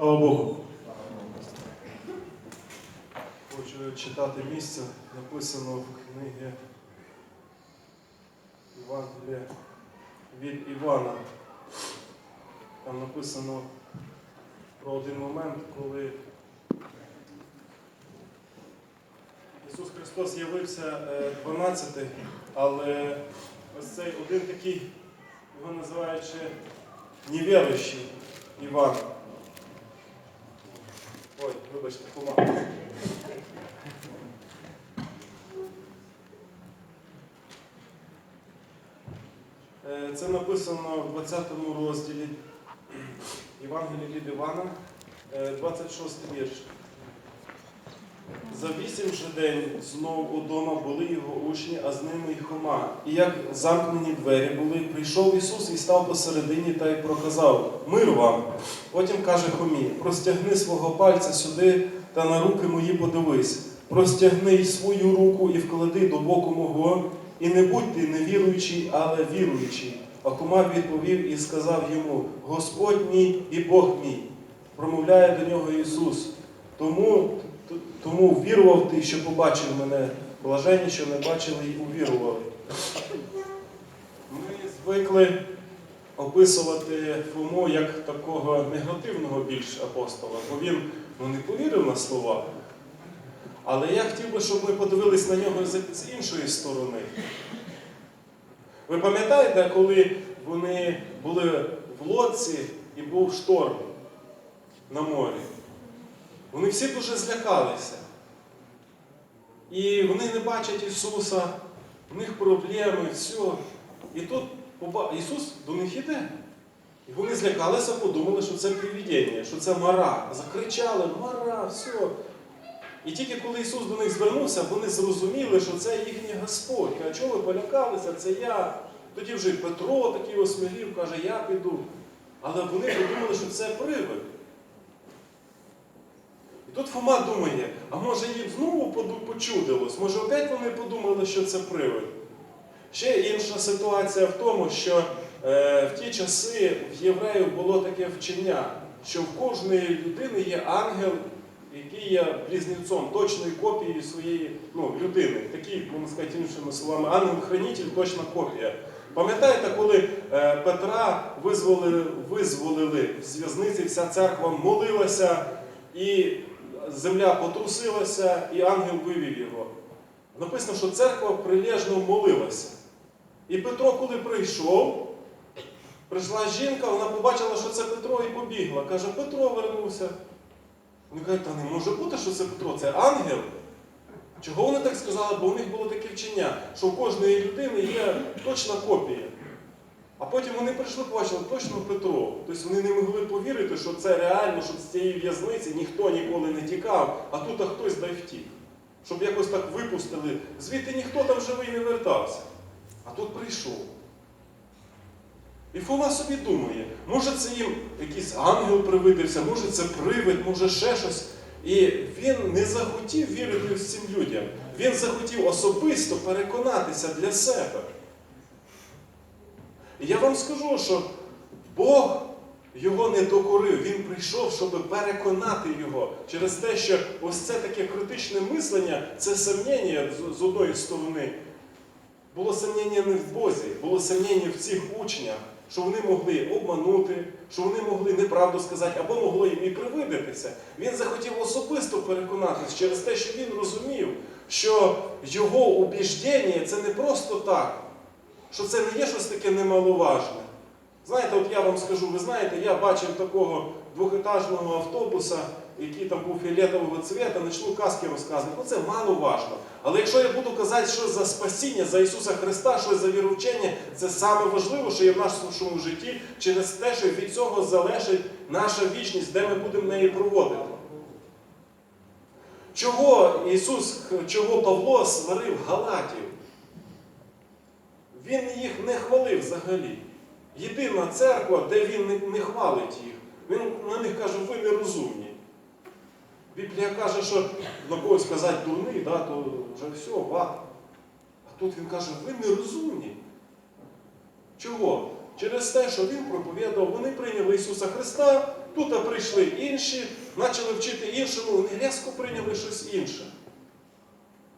Слава Богу. Хочу читати місце, написано в книгі Євангелія від Івана. Там написано про один момент, коли Ісус Христос з'явився е, 12, але ось цей один такий, його називають ще невіруючий Іван. Вибачте, Фома. Е, Це написано в 20 розділі Євангелії від Івана, е, 26 вірш. За вісім же день знов удома були його учні, а з ними й Хома. І як замкнені двері були, прийшов Ісус і став посередині та й проказав Мир вам. Потім каже Хомі: простягни свого пальця сюди та на руки мої подивись. Простягни й свою руку і вклади до боку мого, і не будь ти невіруючий, але віруючий. А Хома відповів і сказав йому: Господь мій і Бог мій. Промовляє до нього Ісус. Тому, тому вірував ти, що побачив мене, блаженні, що не бачили і увірували. Ми звикли описувати Фому як такого негативного більш апостола, бо він ну, не повірив на слова. Але я хотів би, щоб ми подивились на нього з іншої сторони. Ви пам'ятаєте, коли вони були в лодці і був шторм на морі? Вони всі дуже злякалися. І вони не бачать Ісуса, в них проблеми, все. І тут Ісус до них іде. І вони злякалися, подумали, що це привідення, що це мара. Закричали, мара, все. І тільки коли Ісус до них звернувся, вони зрозуміли, що це їхній Господь. А чого ви полякалися? Це я. Тоді вже Петро такий осмілів, каже, я піду. Але вони подумали, що це привид. І тут Фома думає, а може їм знову почудилось, може опять вони подумали, що це привид. Ще інша ситуація в тому, що е, в ті часи в євреїв було таке вчення, що в кожної людини є ангел, який є близнецом, точною копією своєї ну, людини. Такий, можна сказати, іншими словами, ангел-хранитель точна копія. Пам'ятаєте, коли е, Петра визволили, визволили з в'язниці, вся церква молилася, і земля потрусилася, і ангел вивів його. Написано, що церква прилежно молилася. І Петро, коли прийшов, прийшла жінка, вона побачила, що це Петро, і побігла. Каже, Петро вернувся. Вони кажуть, та не може бути, що це Петро, це ангел. Чого вони так сказали? Бо у них було таке вчення, що у кожної людини є точна копія. А потім вони прийшли, побачили точно Петро. Тобто вони не могли повірити, що це реально, щоб з цієї в'язниці ніхто ніколи не тікав, а тут а хтось дай втік. Щоб якось так випустили. Звідти ніхто там живий не вертався. А тут прийшов. І Фома собі думає, може це їм якийсь ангел привидився, може це привид, може ще щось. І він не захотів вірити цим людям. Він захотів особисто переконатися для себе. І я вам скажу, що Бог його не докорив, він прийшов, щоб переконати його через те, що ось це таке критичне мислення, це сумніння з- одної сторони. Було сумніння не в Бозі, було сумніння в цих учнях, що вони могли обманути, що вони могли неправду сказати, або могло їм і привидитися. Він захотів особисто переконатися через те, що він розумів, що його убіждення це не просто так, що це не є щось таке немаловажне. Знаєте, от я вам скажу, ви знаєте, я бачив такого двохетажного автобуса, який там був фіолетового цвета, почну казки розказувати. Ну це мало важно. Але якщо я буду казати, що за спасіння, за Ісуса Христа, що за віручення, це саме важливе, що є в нашому житті, через те, що від цього залежить наша вічність, де ми будемо неї проводити. Чого Ісус, чого Павло сварив Галатів? Він їх не хвалив взагалі. Єдина церква, де він не, хвалить їх. Він на них каже, ви нерозумні. Біблія каже, що на когось сказати дурний, да, то вже все, ват. А тут він каже, ви нерозумні. Чого? Через те, що він проповідував, вони прийняли Ісуса Христа, тут прийшли інші, почали вчити іншому, вони різко прийняли щось інше.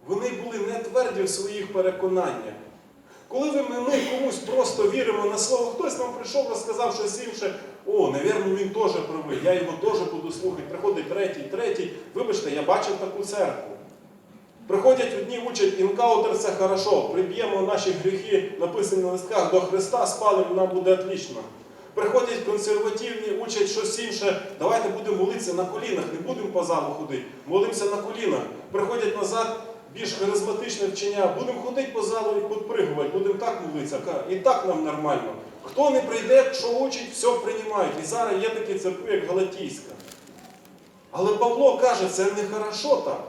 Вони були не тверді в своїх переконаннях. Коли ми, ми комусь просто віримо на слово, хтось нам прийшов, розказав щось інше, о, навірно, він теж правий, я його теж буду слухати. Приходить третій, третій. Вибачте, я бачив таку церкву. Приходять одні учать, інкаутер це хорошо, приб'ємо наші гріхи, написані на листках до Христа, спалимо, нам буде отлично. Приходять консервативні, учать щось інше. Давайте будемо молитися на колінах, не будемо по залу ходити. Молимося на колінах. Приходять назад більш харизматичне вчення. Будемо ходити по залу і підпригувати, будемо так молитися. І так нам нормально. Хто не прийде, що учить, все приймають. І зараз є такі церкви, як Галатійська. Але Павло каже, це не хорошо так.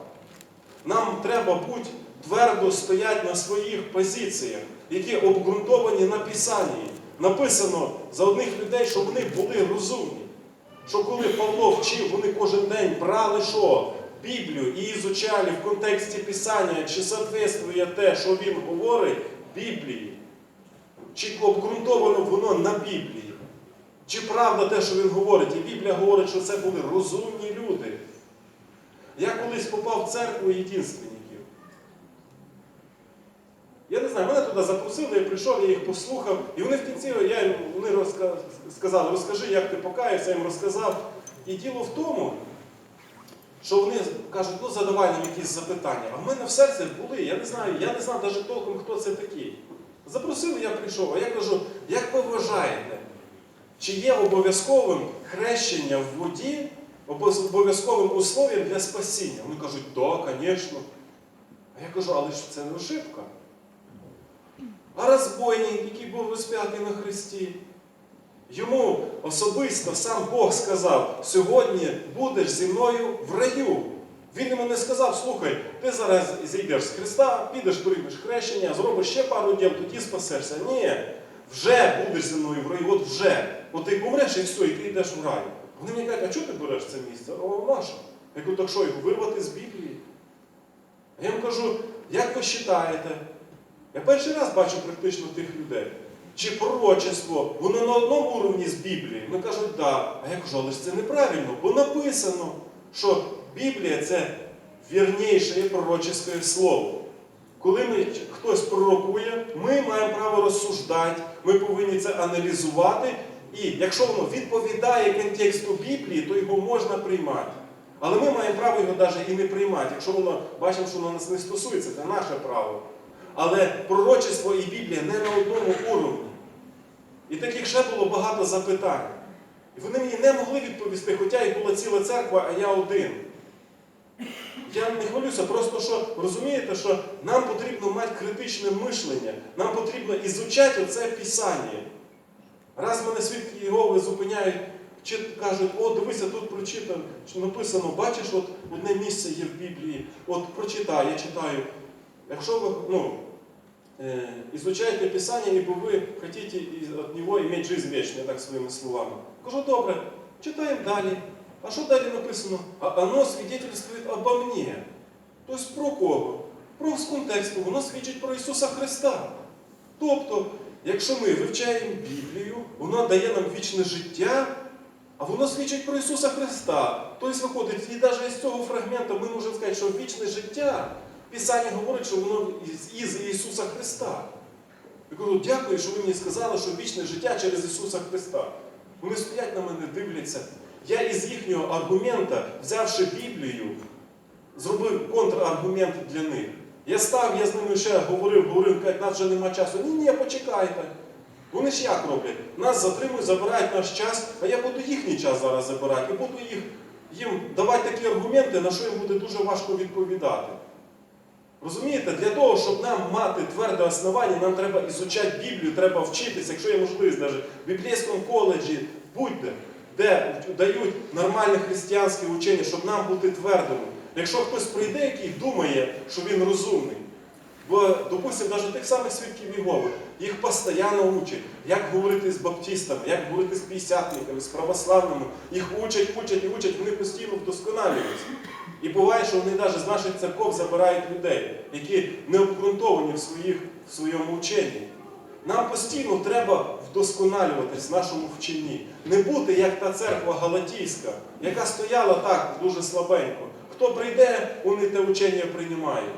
Нам треба бути твердо стояти на своїх позиціях, які обґрунтовані на Писанні. Написано за одних людей, що вони були розумні. Що коли Павло вчив, вони кожен день брали що? Біблію і ізучали в контексті Писання, чи соответствує те, що він говорить, Біблії. Чи обґрунтовано воно на Біблії? Чи правда те, що він говорить? І Біблія говорить, що це були розумні люди. Я колись попав в церкву єдинственників. Я не знаю, мене туди запросили, я прийшов, я їх послухав, і вони в кінці я, вони розка- сказали, розкажи, як ти покаявся, я їм розказав. І діло в тому, що вони кажуть, ну задавай нам якісь запитання. А в мене в серці були, я не знаю, я не знав навіть толком, хто це такий. Запросили, я прийшов, а я кажу, як ви вважаєте, чи є обов'язковим хрещення в воді обов'язковим условием для спасіння? Вони кажуть, так, да, звісно. А я кажу, але ж це не ошибка. А розбойник, який був розп'ятий на Христі, йому особисто сам Бог сказав, сьогодні будеш зі мною в раю. Він йому не сказав, слухай, ти зараз зійдеш з Христа, підеш, приймеш хрещення, зробиш ще пару діл, тоді спасешся. Ні, вже будеш зі мною в раю, от вже. От ти помреш і все, і ти йдеш в рай. Вони мені кажуть, а чого ти береш це місце? О, наше. Я кажу, так що, його вирвати з Біблії? Я їм кажу, як ви вважаєте? Я перший раз бачу практично тих людей. Чи пророчество, воно на одному уровні з Біблією? Вони кажуть, так. Да. А я кажу, але ж це неправильно, бо написано, що Біблія це вірніше пророчеське слово. Коли ми, хтось пророкує, ми маємо право розсуждати, ми повинні це аналізувати. І якщо воно відповідає контексту Біблії, то його можна приймати. Але ми маємо право його навіть і не приймати. Якщо воно бачимо, що воно нас не стосується, це наше право. Але пророчество і Біблія не на одному уровні. І таких ще було багато запитань. І вони мені не могли відповісти, хоча їх була ціла церква, а я один. Я не хвилюся, просто що розумієте, що нам потрібно мати критичне мишлення, нам потрібно ізучати оце писання. Раз мене свідки Єгови зупиняють, чи кажуть, о, дивися, тут прочитано, чи написано, бачиш, от одне місце є в Біблії, от прочитай, я читаю. Якщо ви ну, е, изучаєте Писання, ибо хочете від нього мати життя вічну, я так своїми словами. Кажу, добре, читаємо далі. А що далі написано? А оно свідчить обо мені. Тобто про кого? Про з контексту, воно свідчить про Ісуса Христа. Тобто, якщо ми вивчаємо Біблію, вона дає нам вічне життя, а воно свідчить про Ісуса Христа. Тобто виходить, і навіть з цього фрагменту ми можемо сказати, що вічне життя, Писання говорить, що воно із, Ісуса Христа. Я кажу, дякую, що ви мені сказали, що вічне життя через Ісуса Христа. Вони стоять на мене, дивляться. Я із їхнього аргумента, взявши Біблію, зробив контраргумент для них. Я став, я з ними ще говорив, говорив, кажуть, нас вже нема часу. Ні, ні, почекайте. Вони ж як роблять? Нас затримують, забирають наш час, а я буду їхній час зараз забирати і буду їх, їм давати такі аргументи, на що їм буде дуже важко відповідати. Розумієте, для того, щоб нам мати тверде основання, нам треба ізучати Біблію, треба вчитися, якщо є можливість, навіть в біблійському коледжі, будь-де, де дають нормальне християнське учення, щоб нам бути твердими. Якщо хтось прийде, який думає, що він розумний, бо, допустимо, навіть тих самих свідків Єгови, їх постійно учать, як говорити з баптистами, як говорити з п'ятдесятниками, з православними, їх учать, учать і учать, вони постійно вдосконалюються. І буває, що вони навіть з наших церков забирають людей, які не обґрунтовані в, своїх, в своєму ученні. Нам постійно треба вдосконалюватись в нашому вченні. Не бути як та церква Галатійська, яка стояла так дуже слабенько. Хто прийде, вони те учення приймають.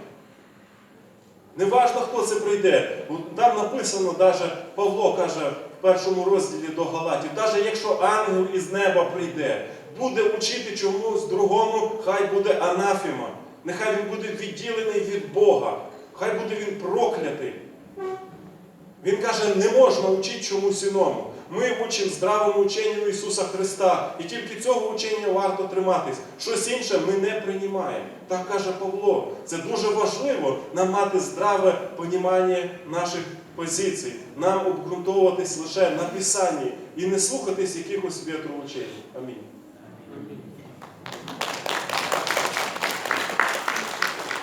Неважно, хто це прийде. Там написано, навіть Павло каже в першому розділі до Галатів, навіть якщо ангел із неба прийде, буде учити чомусь другому, хай буде анафіма. Нехай він буде відділений від Бога, хай буде він проклятий. Він каже, не можна вчити чомусь іному. Ми вчимо здравому ученню Ісуса Христа, і тільки цього учення варто триматись. Щось інше ми не приймаємо. Так каже Павло. Це дуже важливо нам мати здраве понімання наших позицій, нам обґрунтовуватись лише на Писанні і не слухатись якихось вітроучень. Амінь.